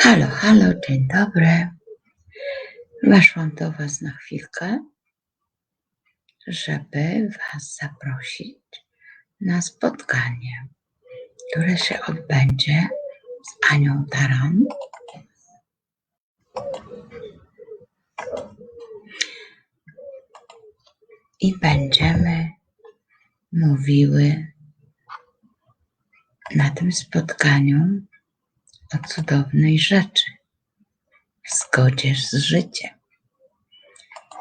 Halo, halo, dzień dobry. Weszłam do Was na chwilkę, żeby Was zaprosić na spotkanie, które się odbędzie z Anią Taran. I będziemy mówiły na tym spotkaniu o cudownej rzeczy. W zgodzie z życiem.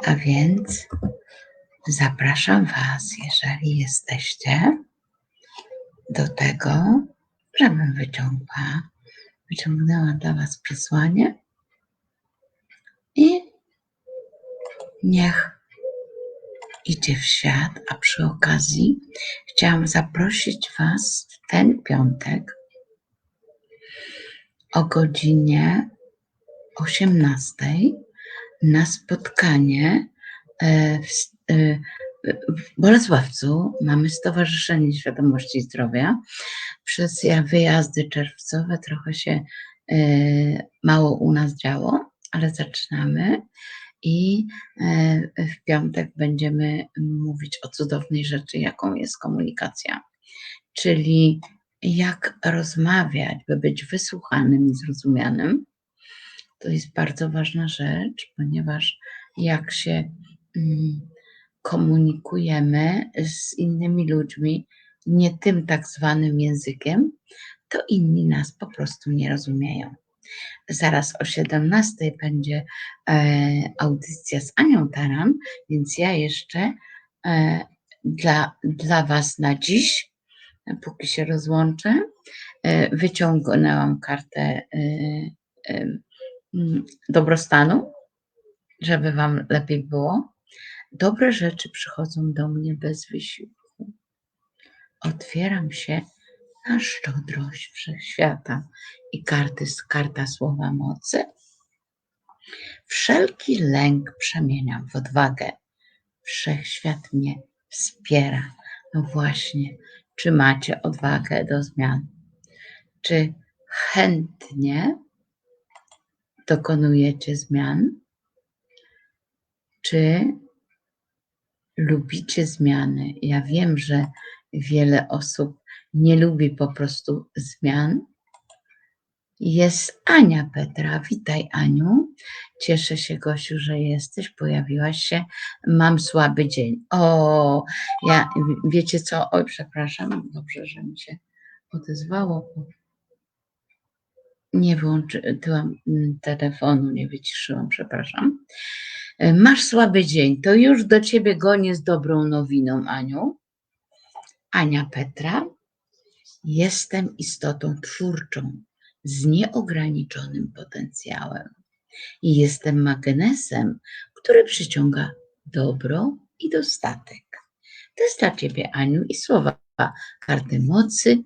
A więc zapraszam Was, jeżeli jesteście, do tego, żebym wyciągła, wyciągnęła dla Was przesłanie. I niech idzie w świat, a przy okazji chciałam zaprosić Was w ten piątek o godzinie 18 na spotkanie e, w, e, w Bolesławcu. Mamy Stowarzyszenie Świadomości Zdrowia. Przez wyjazdy czerwcowe trochę się e, mało u nas działo, ale zaczynamy. I w piątek będziemy mówić o cudownej rzeczy, jaką jest komunikacja. Czyli jak rozmawiać, by być wysłuchanym i zrozumianym. To jest bardzo ważna rzecz, ponieważ jak się mm, komunikujemy z innymi ludźmi, nie tym tak zwanym językiem, to inni nas po prostu nie rozumieją. Zaraz o 17 będzie e, audycja z Anią Taran, więc ja jeszcze e, dla, dla Was na dziś póki się rozłączę. E, wyciągnęłam kartę e, e, mm, dobrostanu, żeby Wam lepiej było. Dobre rzeczy przychodzą do mnie bez wysiłku. Otwieram się na szczodrość wszechświata i karty, karta słowa mocy. Wszelki lęk przemieniam w odwagę. Wszechświat mnie wspiera. No właśnie, czy macie odwagę do zmian? Czy chętnie dokonujecie zmian? Czy lubicie zmiany? Ja wiem, że wiele osób nie lubi po prostu zmian. Jest Ania Petra. Witaj, Aniu. Cieszę się, Gosiu, że jesteś. Pojawiłaś się. Mam słaby dzień. O, ja wiecie co? Oj, przepraszam. Dobrze, że mi się odezwało. Nie wyłączyłam telefonu, nie wyciszyłam, przepraszam. Masz słaby dzień. To już do ciebie gonię z dobrą nowiną, Aniu. Ania Petra. Jestem istotą twórczą z nieograniczonym potencjałem. I jestem magnesem, który przyciąga dobro i dostatek. To jest dla Ciebie, Aniu, i słowa karty mocy.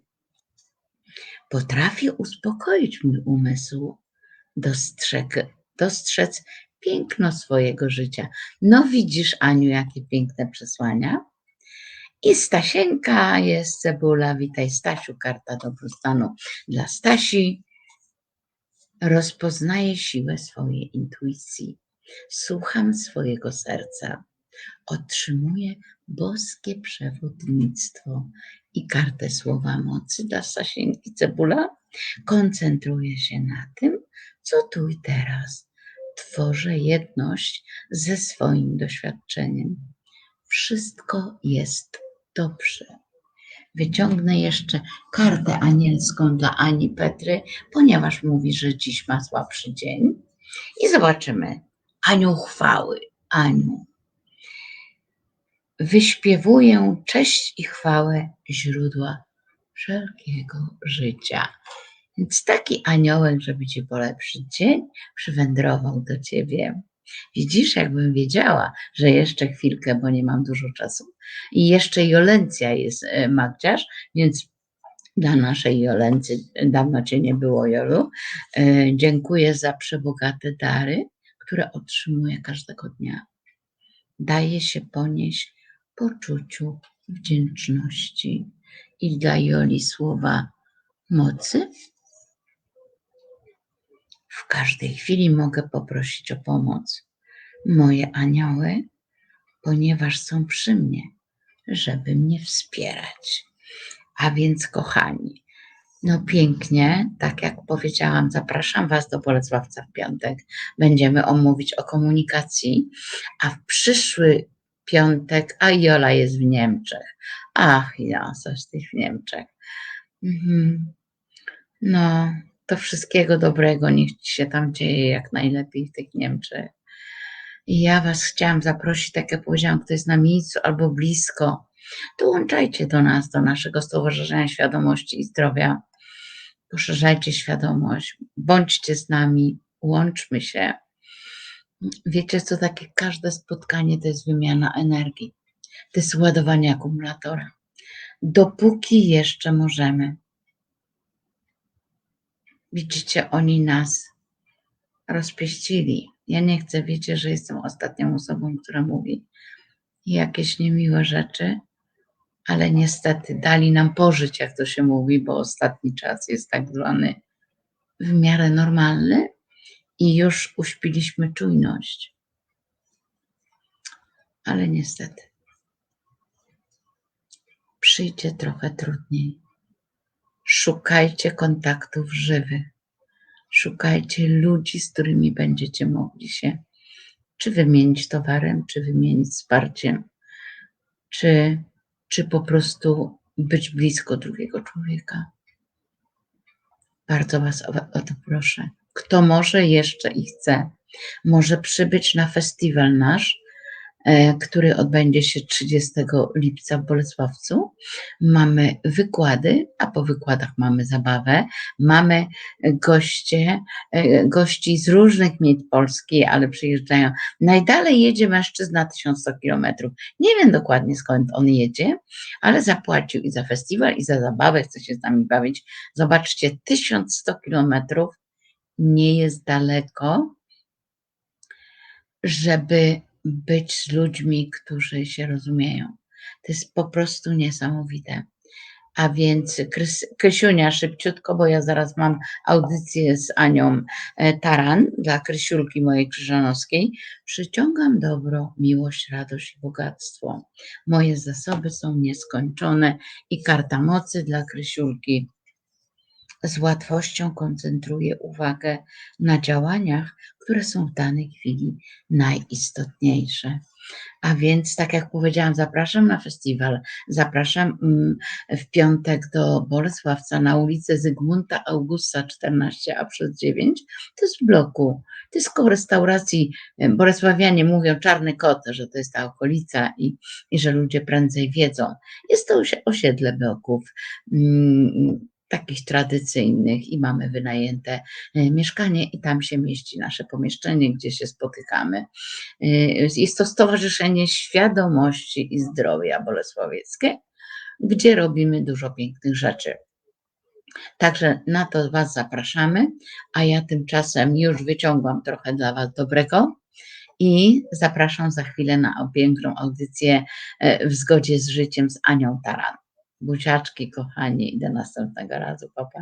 Potrafię uspokoić mój umysł, dostrzeg, dostrzec piękno swojego życia. No widzisz, Aniu, jakie piękne przesłania. I Stasieńka jest cebula. Witaj Stasiu, karta dobrostanu dla Stasi. Rozpoznaję siłę swojej intuicji. Słucham swojego serca. Otrzymuję boskie przewodnictwo i kartę słowa mocy dla Stasienki Cebula. Koncentruję się na tym, co tu i teraz. Tworzę jedność ze swoim doświadczeniem. Wszystko jest dobrze. Wyciągnę jeszcze kartę anielską dla Ani Petry, ponieważ mówi, że dziś ma słabszy dzień. I zobaczymy. Aniu chwały, Aniu. Wyśpiewuję cześć i chwałę źródła wszelkiego życia. Więc taki aniołek, żeby ci polepszyć dzień, przywędrował do ciebie. Widzisz, jakbym wiedziała, że jeszcze chwilkę, bo nie mam dużo czasu. I jeszcze Jolencja jest e, Magdziarz, więc dla naszej Jolency, dawno Cię nie było, Jolu, e, dziękuję za przebogate dary, które otrzymuję każdego dnia. Daje się ponieść poczuciu wdzięczności. I dla Joli słowa mocy. Każdej chwili mogę poprosić o pomoc moje anioły, ponieważ są przy mnie, żeby mnie wspierać. A więc, kochani, no pięknie, tak jak powiedziałam, zapraszam Was do Bolesławca w piątek. Będziemy omówić o komunikacji, a w przyszły piątek, a Jola jest w Niemczech. Ach, ja, coś tych w Niemczech. Mhm. No, to wszystkiego dobrego, niech Ci się tam dzieje jak najlepiej w tych Niemczech. I ja Was chciałam zaprosić, tak jak powiedziałam, kto jest na miejscu albo blisko, dołączajcie do nas, do naszego Stowarzyszenia Świadomości i Zdrowia. Poszerzajcie świadomość, bądźcie z nami, łączmy się. Wiecie, co takie każde spotkanie to jest wymiana energii, to jest ładowanie akumulatora. Dopóki jeszcze możemy. Widzicie, oni nas rozpieścili. Ja nie chcę, wiecie, że jestem ostatnią osobą, która mówi jakieś niemiłe rzeczy, ale niestety dali nam pożyć, jak to się mówi, bo ostatni czas jest tak zwany w miarę normalny i już uśpiliśmy czujność. Ale niestety przyjdzie trochę trudniej. Szukajcie kontaktów żywych. Szukajcie ludzi, z którymi będziecie mogli się czy wymienić towarem, czy wymienić wsparciem, czy, czy po prostu być blisko drugiego człowieka. Bardzo Was o, o to proszę. Kto może jeszcze i chce, może przybyć na festiwal nasz, który odbędzie się 30 lipca w Bolesławcu. Mamy wykłady, a po wykładach mamy zabawę. Mamy goście, e, gości z różnych miejsc Polski, ale przyjeżdżają. Najdalej jedzie mężczyzna 1100 kilometrów. Nie wiem dokładnie skąd on jedzie, ale zapłacił i za festiwal, i za zabawę, chce się z nami bawić. Zobaczcie, 1100 kilometrów nie jest daleko, żeby być z ludźmi, którzy się rozumieją. To jest po prostu niesamowite. A więc Krys, Krysiunia szybciutko, bo ja zaraz mam audycję z Anią e, Taran dla Krysiulki mojej krzyżanowskiej. Przyciągam dobro, miłość, radość i bogactwo. Moje zasoby są nieskończone i karta mocy dla Krysiulki z łatwością koncentruje uwagę na działaniach, które są w danej chwili najistotniejsze. A więc, tak jak powiedziałam, zapraszam na festiwal, zapraszam mm, w piątek do Bolesławca na ulicę Zygmunta Augusta 14a przez 9. To jest w bloku. To jest koło restauracji. Bolesławianie mówią czarny kot, że to jest ta okolica i, i że ludzie prędzej wiedzą. Jest to osiedle bloków mm, takich tradycyjnych i mamy wynajęte e, mieszkanie i tam się mieści nasze pomieszczenie, gdzie się spotykamy. E, jest to Stowarzyszenie Świadomości i Zdrowia Bolesławieckie, gdzie robimy dużo pięknych rzeczy. Także na to Was zapraszamy, a ja tymczasem już wyciągłam trochę dla Was dobrego i zapraszam za chwilę na piękną audycję e, w zgodzie z życiem z Anią Taran. Buziaczki, kochani, i do następnego razu. Papa.